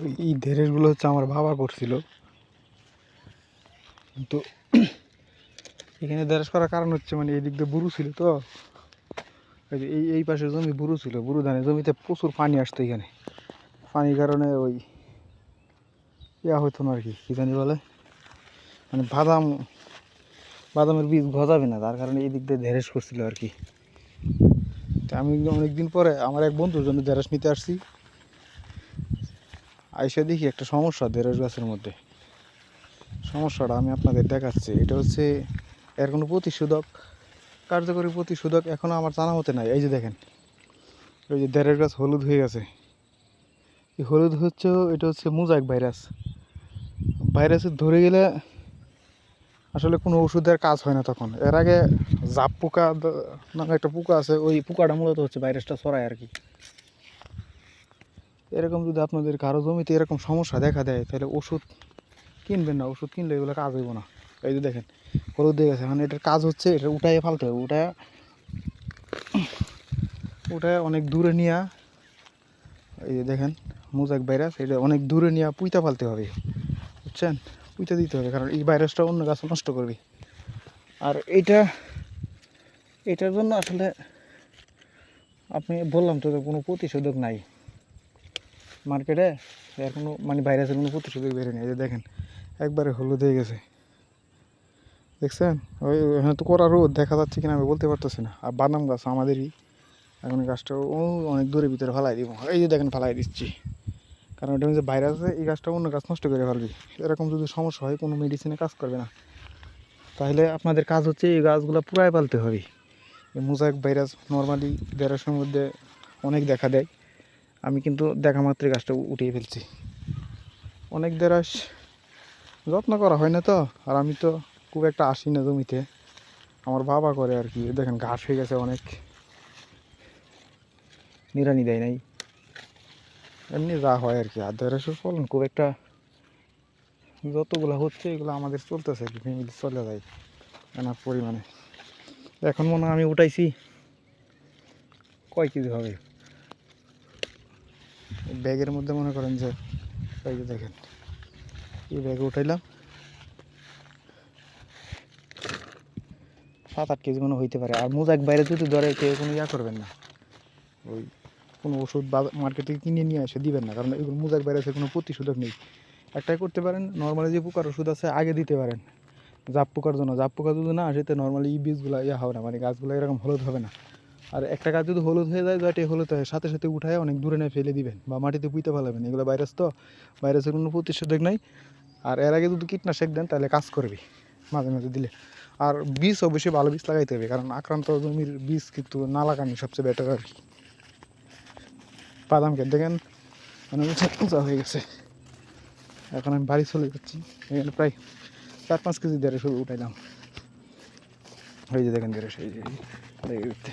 ওই এই ধেরেসগুলো হচ্ছে আমার বাবা করছিল। কিন্তু এখানে দেরাস করার কারণ হচ্ছে মানে এই দিক দিয়ে বুরু ছিল তো। এই এই এই পাশে জমি বুরু ছিল, বুরু ধানে জমিতে প্রচুর পানি আসতো এখানে। পানির কারণে ওই ইয়া হতো না আর কি, কী জানি বলে? মানে বাদাম, বাদামের বীজ গজাবে না, তার কারণে এই দিক দিয়ে ঢেঁড়স করছিল আর কি। তা আমি অনেকদিন পরে আমার এক বন্ধুর জন্য ঢেঁড়স নিতে আসছি। আইসা দেখি একটা সমস্যা ঢেঁড়স গাছের মধ্যে। সমস্যাটা আমি আপনাদের দেখাচ্ছি। এটা হচ্ছে এর কোনো প্রতিষেধক কার্যকরী প্রতিষেধক এখনও আমার জানা মতে নাই। এই যে দেখেন ওই যে ঢেঁড়স গাছ হলুদ হয়ে গেছে। এই হলুদ হচ্ছে, এটা হচ্ছে মুজাইক ভাইরাস। ভাইরাসে ধরে গেলে আসলে কোনো ওষুধের কাজ হয় না তখন। এর আগে জাপ পোকা নামে একটা পোকা আছে, ওই পোকাটা মূলত হচ্ছে ভাইরাসটা ছড়ায় আর কি। এরকম যদি আপনাদের কারও জমিতে এরকম সমস্যা দেখা দেয়, তাহলে ওষুধ কিনবেন না, ওষুধ কিনলে এগুলো কাজ হইব না। এই যে দেখেন, হলুদ দিয়ে গেছে। মানে এটার কাজ হচ্ছে, এটা উঠাই ফালতে হবে। উঠায় উঠায় অনেক দূরে নিয়ে, এই যে দেখেন মোজাক ভাইরাস, এটা অনেক দূরে নিয়ে পুইতা ফালতে হবে। বুঝছেন? পুঁতে দিতে হবে, কারণ এই ভাইরাসটা অন্য গাছ নষ্ট করবে। আর এইটা এটার জন্য আসলে, আপনি বললাম তো কোনো প্রতিষেধক নাই। মার্কেটে এর কোনো মানে ভাইরাসের কোনো প্রতিষেধক বেরোয়নি এই যে দেখেন, একবারে হলুদ হয়ে গেছে। দেখছেন? ওই ওখানে তো করা রোদ, দেখা যাচ্ছে কিনা আমি বলতে পারতেছি না। আর বাদাম গাছ আমাদেরই। এখন গাছটা ও অনেক দূরের ভিতরে ফেলাই দিব। এই যে দেখেন ফালাই দিচ্ছি। কারণ এটা যে ভাইরাস আছে এই গাছটা অন্য গাছ নষ্ট করে ফেলবি। এরকম যদি সমস্যা হয়, কোনো মেডিসিনে কাজ করবে না। তাহলে আপনাদের কাজ হচ্ছে এই গাছগুলো পুরাই পালতে হবে। এই মোজাইক ভাইরাস নর্মালি দেড়শোর মধ্যে অনেক দেখা দেয়। আমি কিন্তু দেখা মাত্রই গাছটা উঠিয়ে ফেলছি। অনেক দেরাস। যত্ন করা হয় না তো? আর আমি তো খুব একটা আসি না জমিতে। আমার বাবা করে আর কি। দেখেন ঘাস হয়ে গেছে অনেক। নিরানি দেয় নাই। এমনি যা হয় আর কি। আর দেড়শোর ফলন খুব একটা যতগুলো হচ্ছে, এগুলো আমাদের চলতেছে আর কি। ফ্যামিলি চলে যায় এনার পরিমাণে। এখন মনে হয় আমি উঠাইছি। কয় কেজি হবে? ব্যাগের মধ্যে মনে করেন যে, এই যে দেখেন, এই ব্যাগে উঠাইলাম। সাত আট কেজি মনে হইতে পারে। আর মোজাক বাইরে যদি ধরে, কেউ কোনো ইয়া করবেন না। ওই কোনো ওষুধ মার্কেট থেকে কিনে নিয়ে এসে দিবেন না। কারণ এগুলো মোজাক ভাইরাসের কোনো প্রতিষেধক নেই। একটাই করতে পারেন নর্মালি যে পোকার ওষুধ আছে, আগে দিতে পারেন। জাপ পোকার জন্য। জাপ পোকা যদি না আসে, তো নর্মালি এই বীজগুলো ইয়া হবে না। মানে গাছগুলো এরকম হলুদ হবে না। আর একটা গাছ যদি হলুদ হয়ে যায় যেটা হলুদ হয় সাথে সাথে উঠায় অনেক দূরে নিয়ে ফেলে দিবেন বা মাটিতে পুঁতে ফেলাবেন। এগুলো ভাইরাস তো ভাইরাসের কোনো প্রতিষেধক নাই। আর এর আগে যদি কীটনাশক দেন তাহলে কাজ করবে মাঝে মাঝে দিলে। আর বীজ অবশ্যই ভালো বীজ লাগাইতে হবে কারণ আক্রান্ত জমির বীজ কিন্তু না লাগানো সবচেয়ে বেটার আর কি। বাদাম খেতে দেখেন মানে উঁচা হয়ে গেছে। এখন আমি বাড়ি চলে যাচ্ছি এখানে প্রায় চার পাঁচ কেজি দেড়ে শুধু উঠাইলাম। এই যে দেখেন দেড়ে সেই যে এই যে,